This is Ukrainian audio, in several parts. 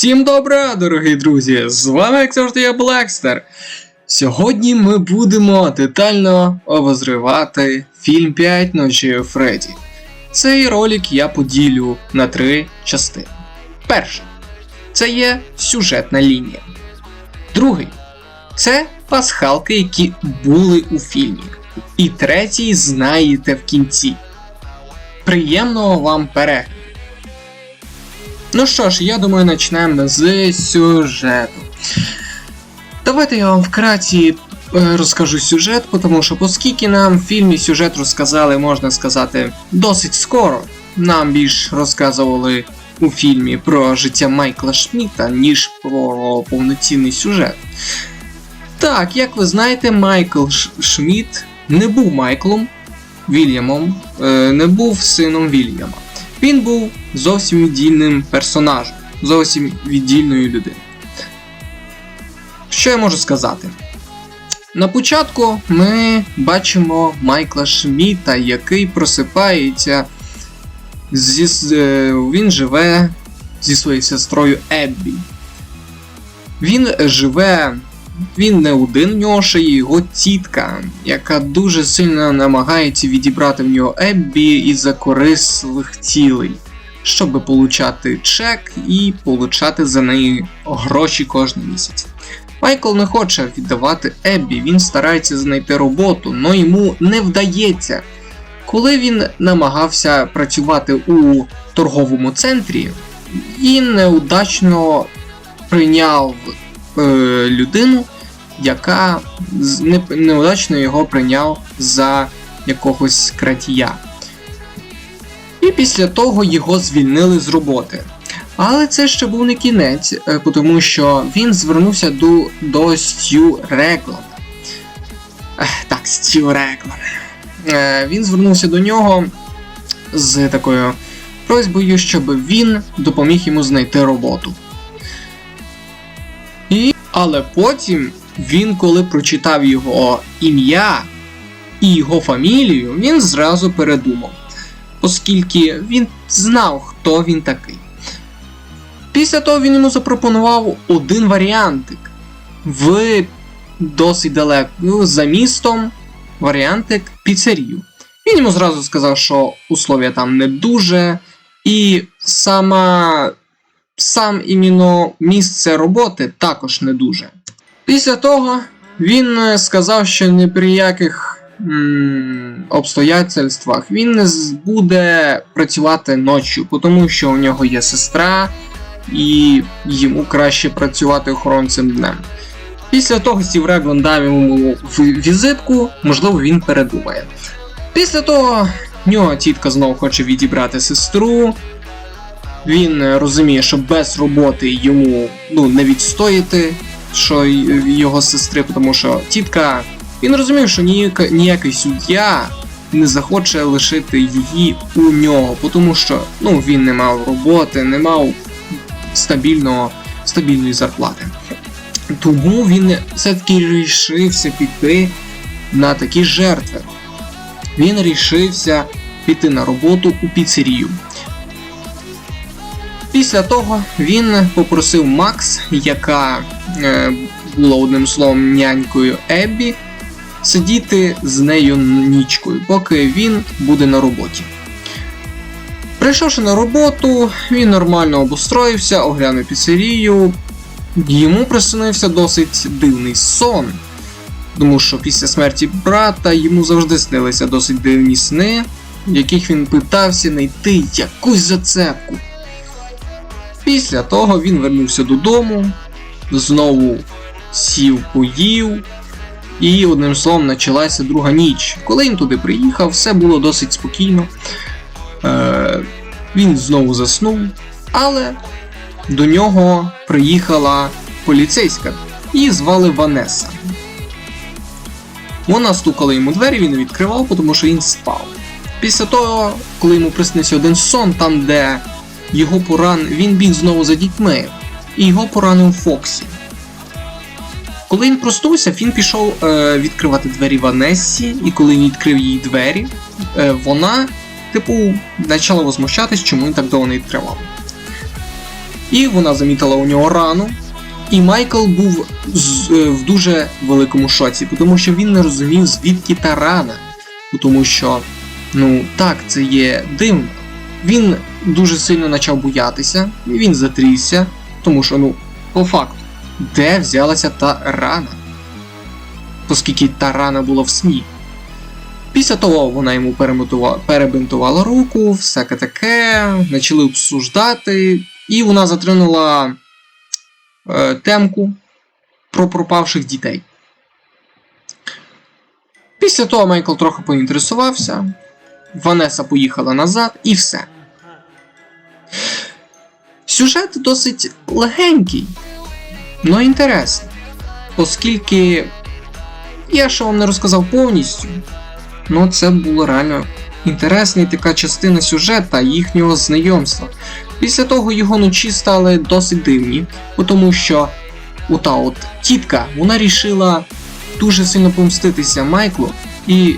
Всім добра, дорогі друзі! З вами, як завжди, я Блекстер. Сьогодні ми будемо детально обозривати фільм 5 ночі Фредді. Цей ролик я поділю на три частини. Перший це є сюжетна лінія. Другий це пасхалки, які були у фільмі. І третій знаєте в кінці. Приємного вам перегляду! Ну що ж, я думаю, почнемо з сюжету. Давайте я вам вкратці е, розкажу сюжет, тому що оскільки нам в фільмі сюжет розказали, можна сказати, досить скоро. Нам більш розказували у фільмі про життя Майкла Шміта, ніж про повноцінний сюжет. Так, як ви знаєте, Майкл Шміт не був Майклом Вільямом, е, не був сином Вільяма. Він був зовсім віддільним персонажем, зовсім віддільною людиною. Що я можу сказати? На початку ми бачимо Майкла Шміта, який просипається. Зі, е, він живе зі своєю сестрою Еббі. Він живе. Він не один, в нього ще є його тітка, яка дуже сильно намагається відібрати в нього Еббі із-за корисливих цілей, щоб получати чек і получати за неї гроші кожен місяць. Майкл не хоче віддавати Еббі, він старається знайти роботу, але йому не вдається. Коли він намагався працювати у торговому центрі, він неудачно прийняв людину, яка неудачно його прийняв за якогось крадія. І після того його звільнили з роботи. Але це ще був не кінець, е, тому що він звернувся до, до Стю Реглана. Так, Стю Реглан. Е, Він звернувся до нього з такою просьбою, щоб він допоміг йому знайти роботу. І, але потім він, коли прочитав його ім'я і його фамілію, він зразу передумав, оскільки він знав, хто він такий. Після того він йому запропонував один варіантик в досить далеко ну, за містом варіантик піцерію. Він йому зразу сказав, що условия там не дуже, і сама сам іменно місце роботи також не дуже. Після того він е, сказав, що ні при яких м, обстоятельствах він не буде працювати ночі, тому що у нього є сестра, і йому краще працювати охоронцем днем. Після того Стів Реглан дав йому візитку, можливо, він передумає. Після того нього тітка знову хоче відібрати сестру. Він е, розуміє, що без роботи йому ну, не відстояти що його сестри, тому що тітка. Він розумів, що ніякий суддя не захоче лишити її у нього, тому що ну, він не мав роботи, не мав стабільного, стабільної зарплати. Тому він все-таки рішився піти на такі жертви. Він рішився піти на роботу у піцерію. Після того він попросив Макс, яка е, була одним словом нянькою Еббі, сидіти з нею нічкою, поки він буде на роботі. Прийшовши на роботу, він нормально обустроївся, оглянув піцерію. Йому приснився досить дивний сон, тому що після смерті брата йому завжди снилися досить дивні сни, в яких він питався знайти якусь зацепку. Після того він вернувся додому, знову сів, поїв, і одним словом почалася друга ніч. Коли він туди приїхав, все було досить спокійно. Е, він знову заснув, але до нього приїхала поліцейська, її звали Ванеса. Вона стукала йому двері, він відкривав, тому що він спав. Після того, коли йому приснився один сон, там, де його поран... він біг знову за дітьми, і його поранив Фоксі. Коли він проснувся, він пішов е, відкривати двері Ванессі, і коли він відкрив їй двері, е, вона, типу, почала возмущатись, чому він так довго не відкривав. І вона замітила у нього рану. І Майкл був з- е, в дуже великому шоці, тому що він не розумів, звідки та рана. Тому що, ну так, це є дивно. Він дуже сильно почав боятися, і він затрісся, тому що, ну, по факту, де взялася та рана? Оскільки та рана була в сні. Після того вона йому перебинтувала руку, всяке таке, почали обсуждати, і вона затримала е, темку про пропавших дітей. Після того Майкл трохи поінтересувався, Ванеса поїхала назад і все. Сюжет досить легенький, але інтересний, оскільки я ще вам не розказав повністю, Ну, це було реально інтересна така частина сюжета їхнього знайомства. Після того його ночі стали досить дивні, тому що ота от тітка, вона рішила дуже сильно помститися Майклу, і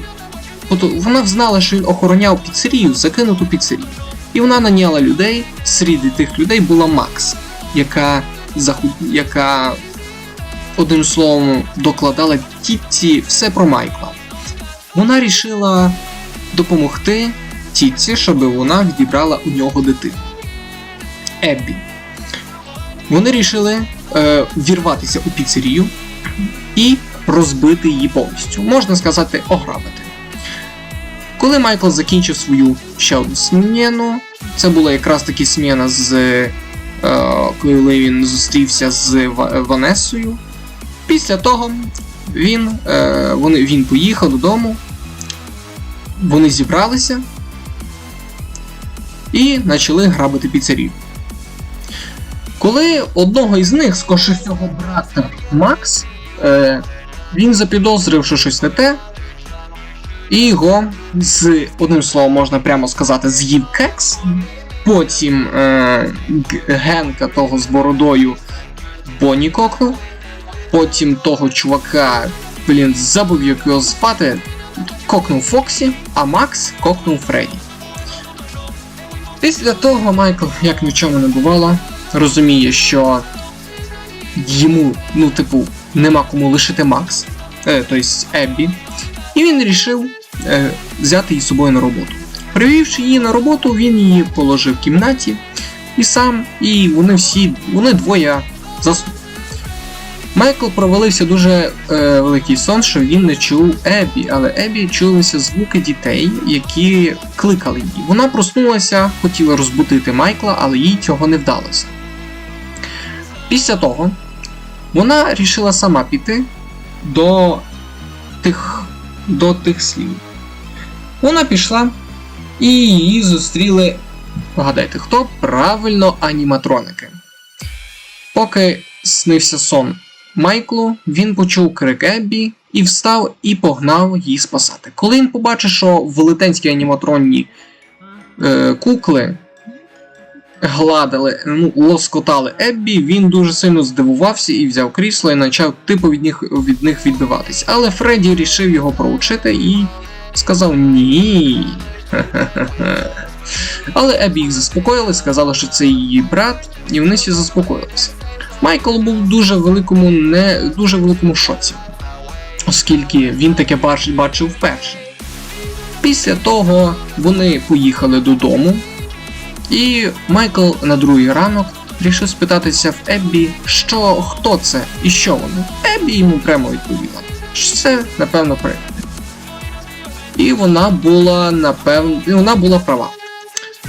от вона знала, що він охороняв піцерію, закинуту піцерію. І вона наняла людей, серед тих людей була Макс, яка, яка одним словом докладала тітці все про Майкла вона рішила допомогти тітці, щоб вона відібрала у нього дитину. Еббі. Вони рішили е, вірватися у піцерію і розбити її повністю. Можна сказати, ограбити. Коли Майкл закінчив свою ще одну сміну, це була якраз таки сміна з е, коли він зустрівся з Ванесою. Після того він, е, вони, він поїхав додому, вони зібралися і почали грабити піцерію. Коли одного із них, скорше всього, брата Макс, е, він запідозрив, що щось не те, і його з одним словом можна прямо сказати, з'їв кекс. Потім е, Генка того з бородою Бонні Коко, потім того чувака, блін, забув як його звати, кокнув Фоксі, а Макс кокнув Фредді. Після того Майкл, як ні в чому не бувало, розуміє, що йому, ну, типу, нема кому лишити Макс, е, тобто Еббі, і він вирішив е, взяти її з собою на роботу. Привівши її на роботу, він її положив в кімнаті і сам, і вони всі, вони двоє заснули. Майкл провалився дуже е, великий сон, що він не чув Ебі, але Ебі чулися звуки дітей, які кликали її. Вона проснулася, хотіла розбудити Майкла, але їй цього не вдалося. Після того вона рішила сама піти до тих, до тих слів. Вона пішла і її зустріли. Вгадайте, хто? Правильно, аніматроники. Поки снився сон Майклу, він почув крик Еббі і встав і погнав її спасати. Коли він побачив, що велетенські аніматронні е, кукли гладили, ну, лоскотали Еббі, він дуже сильно здивувався і взяв крісло і почав типу від них, від них відбиватись. Але Фредді рішив його проучити і сказав ні. Але Еббі їх заспокоїли, сказали, що це її брат, і вони всі заспокоїлися. Майкл був в дуже великому, не дуже великому шоці, оскільки він таке бачив вперше. Після того вони поїхали додому, і Майкл на другий ранок рішив спитатися в Еббі, що хто це і що воно. Еббі йому прямо відповіла, що це, напевно, привид. І вона була, напевно, вона була права.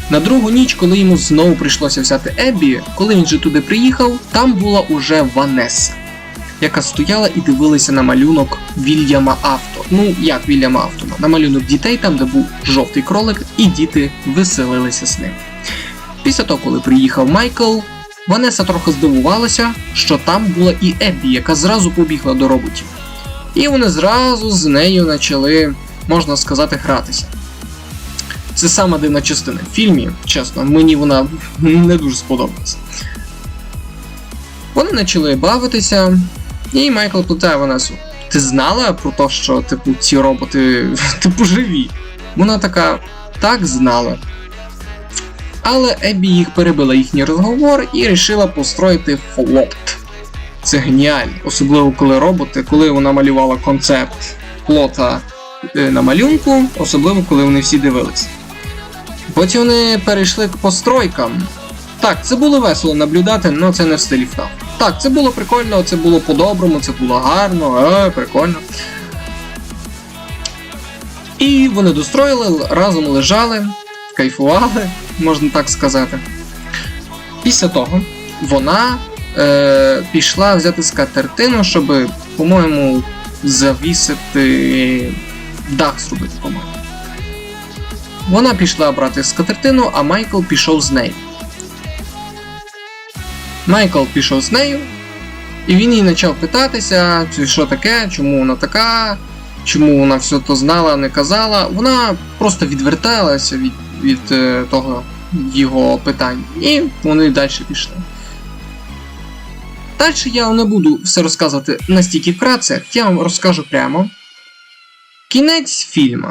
На другу ніч, коли йому знову прийшлося взяти Еббі, коли він же туди приїхав, там була уже Ванеса, яка стояла і дивилася на малюнок Вільяма Авто. Ну, як Вільяма Автона, на малюнок дітей, там, де був жовтий кролик, і діти веселилися з ним. Після того, коли приїхав Майкл, Ванеса трохи здивувалася, що там була і Еббі, яка зразу побігла до роботів. І вони зразу з нею почали, можна сказати, гратися. Це сама дивна частина в фільмі, чесно, мені вона не дуже сподобалася. Вони почали бавитися, і Майкл питає Ванесу: Ти знала про те, що типу, ці роботи типу живі? Вона така, так знала. Але Еббі їх перебила їхній розговор і вирішила построїти флот. Це геніально, особливо коли роботи, коли вона малювала концепт флота на малюнку, особливо коли вони всі дивилися. Потім вони перейшли к постройкам. Так, це було весело наблюдати, але це не в стилі ФНАФ. Так, це було прикольно, це було по-доброму, це було гарно, е, прикольно. І вони достроїли, разом лежали, кайфували, можна так сказати. Після того вона е, пішла взяти скатертину, щоб, по-моєму, завісити дах зробити, по-моєму. Вона пішла брати скатертину, а Майкл пішов з нею. Майкл пішов з нею, і він їй почав питатися, що таке, чому вона така, чому вона все то знала, не казала. Вона просто відверталася від, від е, того його питань. І вони далі пішли. Далі я не буду все розказувати настільки вкратце, я вам розкажу прямо. Кінець фільму.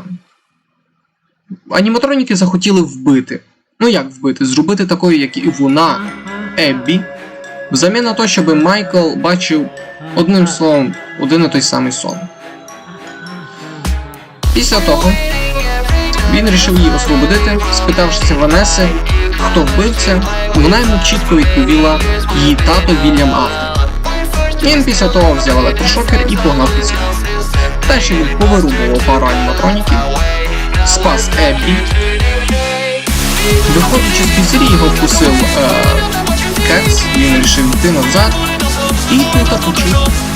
Аніматроніки захотіли вбити. Ну як вбити? Зробити такою, як і вона, Еббі. Взамін на те, щоб Майкл бачив одним словом один і той самий сон. Після того він вирішив її освободити, спитавшися Ванеси, хто вбивця, вона йому чітко відповіла її тато Вільям Автор. Він після того взяв електрошокер і погнав під він повирубував пару аніматроніків, спас Еббі. Виходячи з піцерії, його вкусив е, Кекс, він вирішив йти назад і тут почув.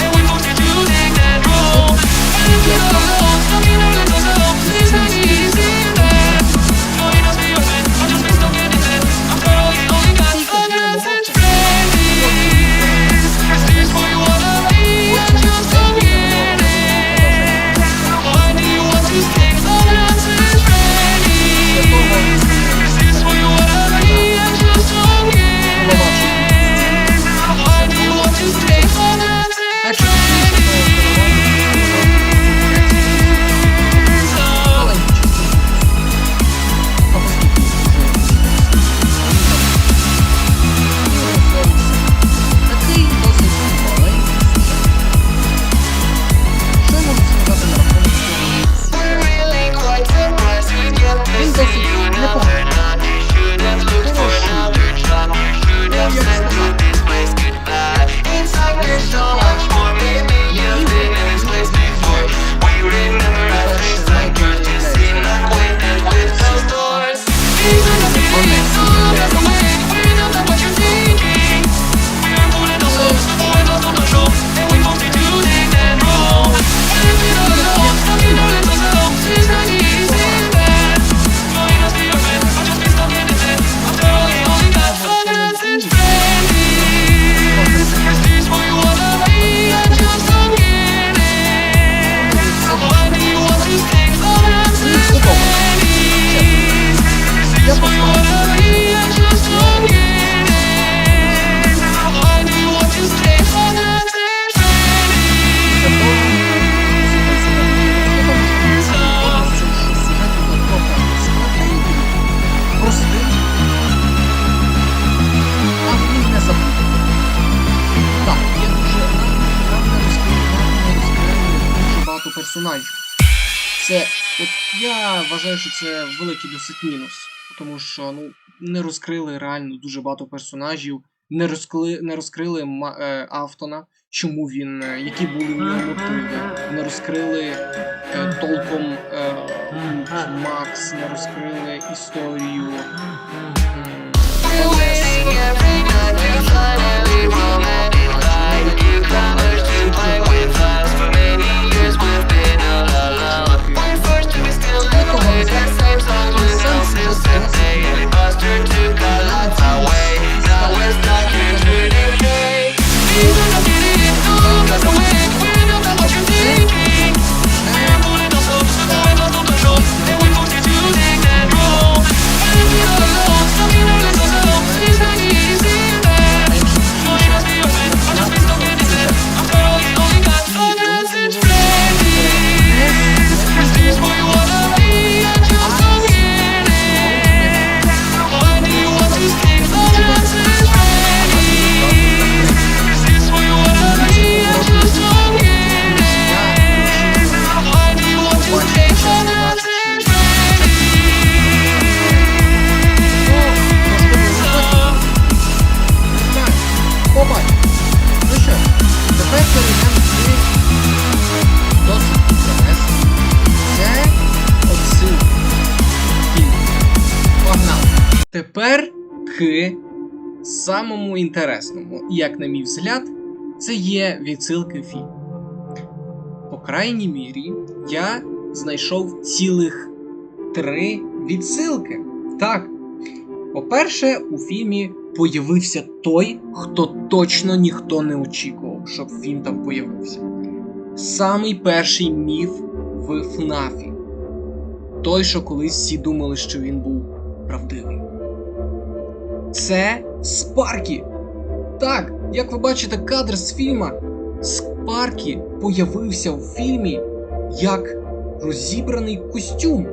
Я вважаю, що це великий досить мінус. Тому що ну, не розкрили реально дуже багато персонажів, не розкрили, не розкрили е, Автона, чому він, е, які були в нього мотиви, не розкрили е, толком е, Макс, не розкрили історію. м, тепер к самому інтересному, як на мій взгляд, це є відсилки фільм. По крайній мірі, я знайшов цілих три відсилки. Так. По-перше, у фільмі появився той, хто точно ніхто не очікував, щоб він там появився. Самий перший міф в ФНАФі. Той, що колись всі думали, що він був правдивий. Це Спаркі. Так, як ви бачите кадр з фільма, Спаркі появився в фільмі як розібраний костюм.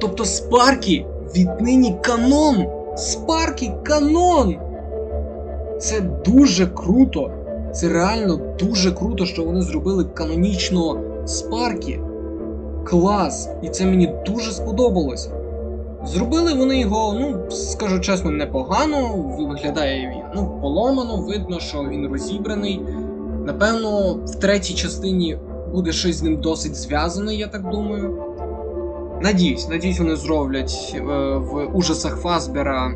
Тобто Спаркі віднині канон! Спаркі канон! Це дуже круто. Це реально дуже круто, що вони зробили канонічного Спаркі. Клас! І це мені дуже сподобалось. Зробили вони його, ну, скажу чесно, непогано. Виглядає він ну, поломано, видно, що він розібраний. Напевно, в третій частині буде щось з ним досить зв'язане, я так думаю. Надіюсь, надіюсь, вони зроблять е, в ужасах Фазбера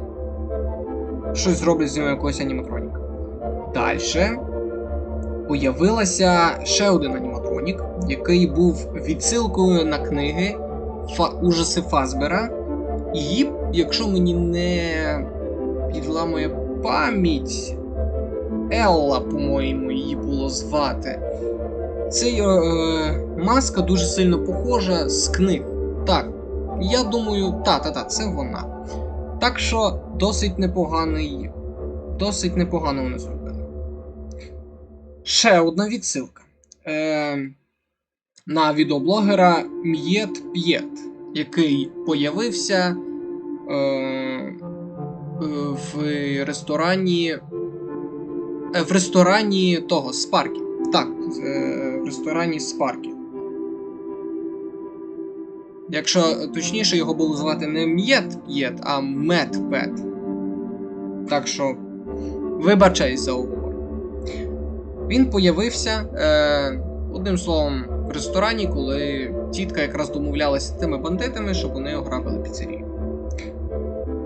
щось зроблять з нього якогось аніматроніка. Далі появилася ще один аніматронік, який був відсилкою на книги Фа... Ужаси Фазбера. І, якщо мені не підламує пам'ять, Елла, по-моєму, її було звати. Цей е, маска дуже сильно похожа з книг. Так, я думаю, та-та-та, це вона. Так що досить непоганий. Досить непогано вони зробили. Ще одна відсилка. Е, на відеоблогера М'єт П'єт, який появився е, в ресторані. е, В ресторані того Спаркі. Так, е, в ресторані Спаркі. Якщо точніше, його було звати не М'єт П'єт, а Мет Пет. Так що, вибачай за оговор. Він появився, е, одним словом, в ресторані, коли тітка якраз домовлялася з тими бандитами, щоб вони ограбили піцерію.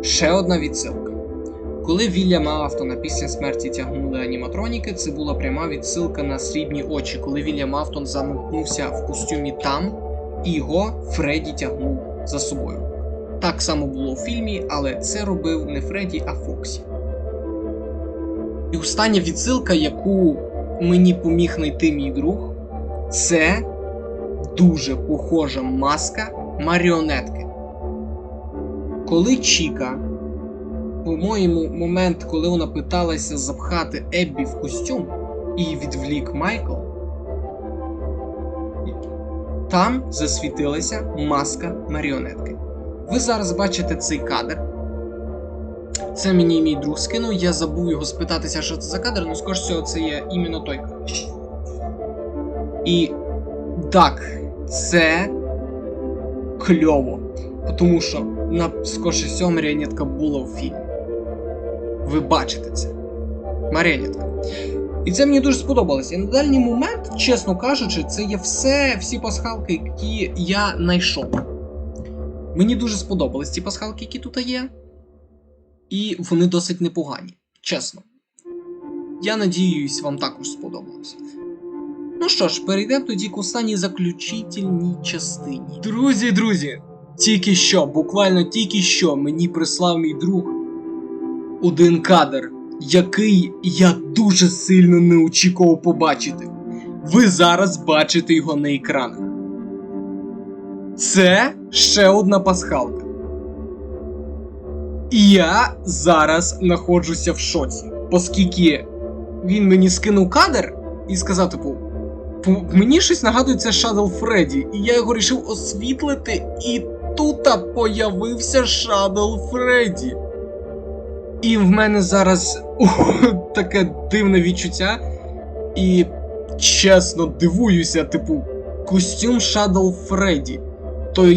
Ще одна відсилка. Коли Вільяма Автона після смерті тягнули аніматроніки, це була пряма відсилка на срібні очі, коли Вільям Автон замкнувся в костюмі там, і його Фредді тягнув за собою. Так само було у фільмі, але це робив не Фредді, а Фоксі. І остання відсилка, яку мені поміг знайти мій друг, це дуже похожа маска маріонетки. Коли Чіка, по-моєму, момент, коли вона питалася запхати Еббі в костюм і відвлік Майкл, там засвітилася маска маріонетки. Ви зараз бачите цей кадр. Це мені мій друг скинув, я забув його спитатися, що це за кадр, але скоріш всього, це є іменно той кадр. І так, це кльово. Тому що на всього маріонетка була в фільмі. Ви бачите це. Маріонетка. І це мені дуже сподобалося. І на дальній момент, чесно кажучи, це є все, всі пасхалки, які я знайшов. Мені дуже сподобались ці пасхалки, які тут є. І вони досить непогані, чесно. Я надіюсь, вам також сподобалось. Ну що ж, перейдемо тоді к останній заключительній частині. Друзі, друзі, тільки що, буквально тільки що мені прислав мій друг один кадр, який я дуже сильно не очікував побачити. Ви зараз бачите його на екранах. Це ще одна пасхалка. І я зараз знаходжуся в шоці, оскільки він мені скинув кадр і сказав, типу, «По- мені щось нагадує це Shadow Фредді, і я його вирішив освітлити, і тут появився Shadow Фредді. І в мене зараз таке дивне відчуття. І чесно дивуюся, типу, костюм Shadow Фредді. Тобто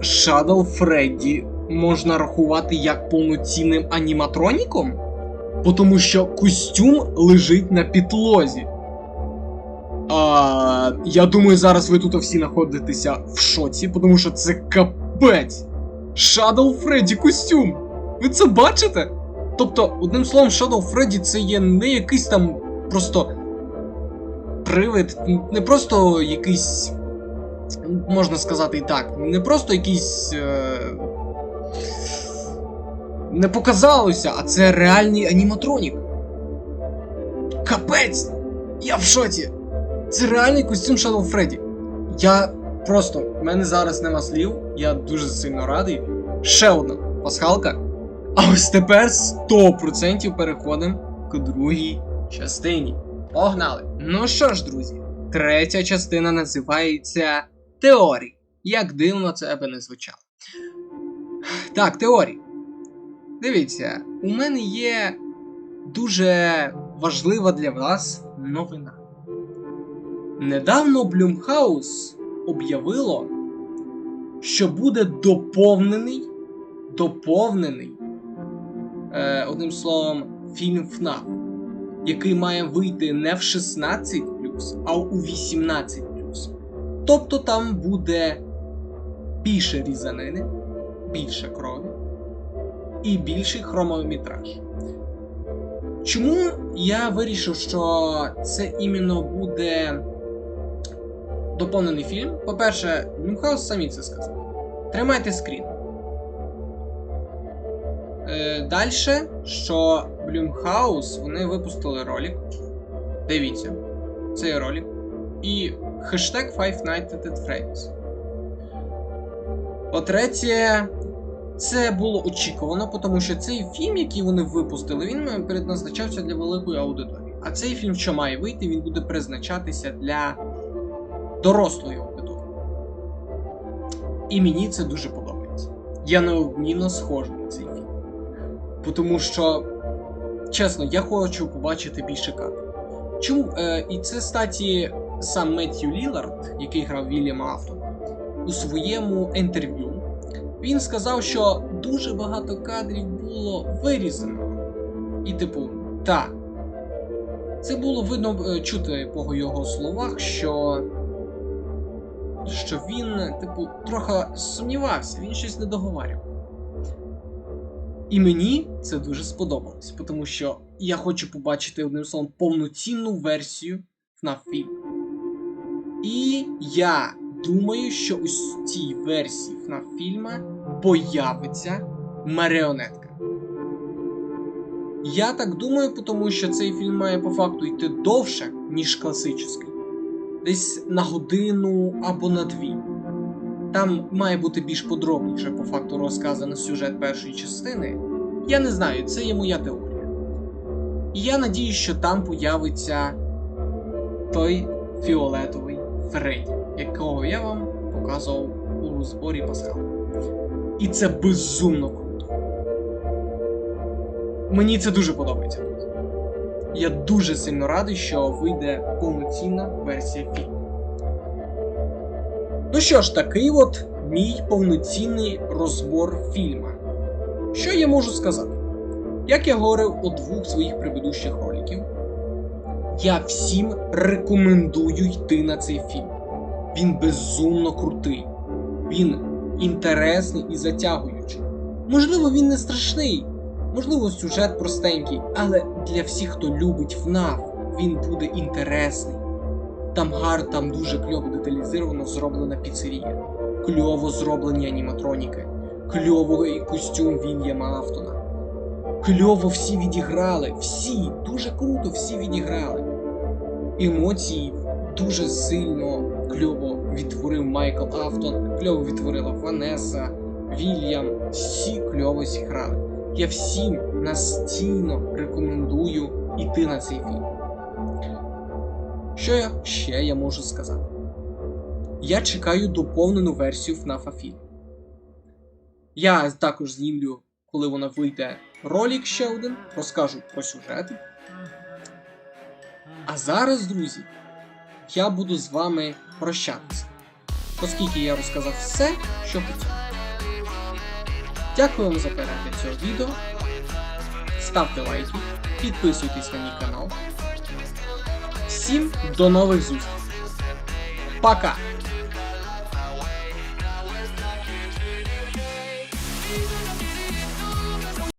Shadow Фредді можна рахувати як повноцінним аніматроніком? Тому що костюм лежить на підлозі. А, я думаю, зараз ви тут всі знаходитеся в шоці, тому що це капець. Shadow Фредді костюм. Ви це бачите? Тобто, одним словом, Shadow Freddy це є не якийсь там просто привид, не просто якийсь. Можна сказати і так, не просто якийсь. Е... Не показалося, а це реальний аніматронік. Капець! Я в шоці! Це реальний костюм Shadow Freddy. Я просто, в мене зараз нема слів, я дуже сильно радий. Ще одна пасхалка. А ось тепер 100% переходимо к другій частині. Погнали! Ну що ж, друзі, третя частина називається Теорії. Як дивно це би не звучало. Так, теорії. Дивіться, у мене є дуже важлива для вас новина. Недавно Блюмхаус об'явило, що буде доповнений, доповнений, е, одним словом, фільм ФНАФ, який має вийти не в 16, а у 18. Тобто там буде більше різанини, більше крові і більший хромометраж. Чому я вирішив, що це іменно буде доповнений фільм? По-перше, Блюмхаус самі це сказали. Тримайте скрін. Е, Далі, що Блюмхаус, вони випустили ролик. Дивіться, цей ролик. І хештег Five Nights at Freddy's. По-третє, це було очікувано, тому що цей фільм, який вони випустили, він предназначався для великої аудиторії. А цей фільм, що має вийти, він буде призначатися для дорослої аудиторії. І мені це дуже подобається. Я неодмінно схожий на цей фільм. Тому що, чесно, я хочу побачити більше кадрів. Чому? Е, і це статі сам Меттью Лілард, який грав Вільяма Афтона, у своєму інтерв'ю. Він сказав, що дуже багато кадрів було вирізано. І, типу, так. Це було видно е, чути по його словах, що що він, типу, трохи сумнівався, він щось не договарював. І мені це дуже сподобалось, тому що я хочу побачити одним словом повноцінну версію FNAF фільму. І я думаю, що у цій версії FNAF фільма появиться маріонетка. Я так думаю, тому що цей фільм має по факту йти довше, ніж класичний. Десь на годину або на дві. Там має бути більш подробніше по факту розказано сюжет першої частини. Я не знаю, це є моя теорія. І я надію, що там появиться той фіолетовий Фредді, якого я вам показував у зборі Пасхал. І це безумно круто. Мені це дуже подобається. Я дуже сильно радий, що вийде повноцінна версія фільму. Ну що ж, такий от мій повноцінний розбор фільма. Що я можу сказати? Як я говорив у двох своїх предыдущих роликів, я всім рекомендую йти на цей фільм. Він безумно крутий, він інтересний і затягуючий. Можливо, він не страшний, можливо, сюжет простенький, але для всіх, хто любить FNAF, він буде інтересний. Там гар, там дуже кльово деталізовано зроблена піцерія, кльово зроблені аніматроніки, кльовий костюм Вільяма Автона. Кльово всі відіграли, всі, дуже круто всі відіграли. Емоції дуже сильно кльово відтворив Майкл Автон, кльово відтворила Ванеса, Вільям, всі кльово зіграли. Я всім настійно рекомендую йти на цей фільм. Що я ще я можу сказати? Я чекаю доповнену версію FNAF фільму. Я також знімлю, коли вона вийде, ролик ще один, розкажу про сюжет. А зараз, друзі, я буду з вами прощатися, оскільки я розказав все, що хотів. Дякую вам за перегляд цього відео. Ставте лайки, підписуйтесь на мій канал. Всім до нових зустрічей. Пока!